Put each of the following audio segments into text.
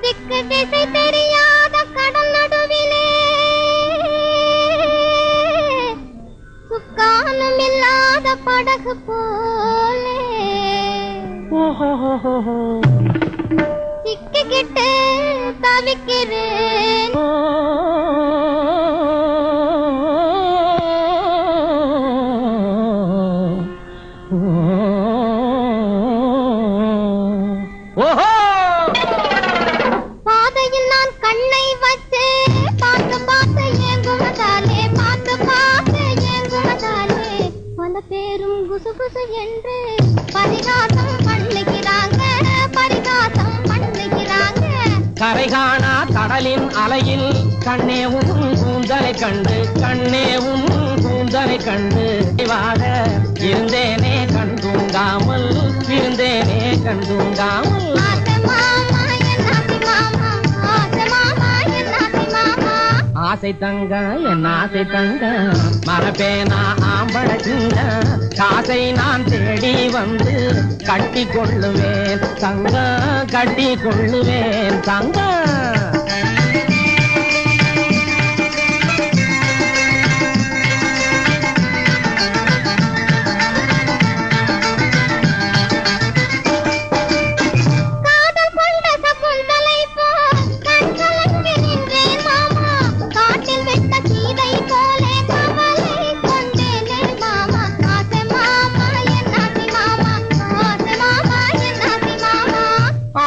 திக்கு திசை தெரியாத கடல் நடுவிலே. சுக்கானும் இல்லாத படகு போலே. சிக்கிக்கிட்டு தவிக்கிறேன். பேரும் குசு குசு என்று பரிகாசம் பண்ணுகிறாங்க பரிகாசம் பண்ணுகிறாங்க கரை காணா கடலின் அலையில் கண்ணே உன் கூந்தலை கண்டு கண்ணே உன் கூந்தலை கண்டு. வாழ இருந்தேனே கண் தூங்காமல் இருந்தேனே கண் ஆசை தங்க என் ஆசை தங்க. மரபேனா ஆம்பள சிங்க காசை நான் தேடி வந்து கட்டி கொள்ளுவேன் தங்க கட்டி கொள்ளுவேன் தங்க.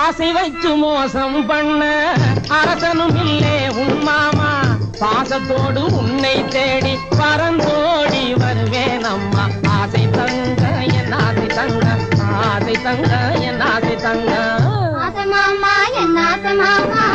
ஆசை வைத்து மோசம் பண்ண அரசனும் இல்லே உன் மாமா. பாசத்தோடு உன்னை தேடி பரந்தோடி வருவேன் அம்மா. ஆசை தங்க என் ஆசை தங்க ஆசை தங்க என் ஆசை தங்க. மாமா என் ஆசை மாமா.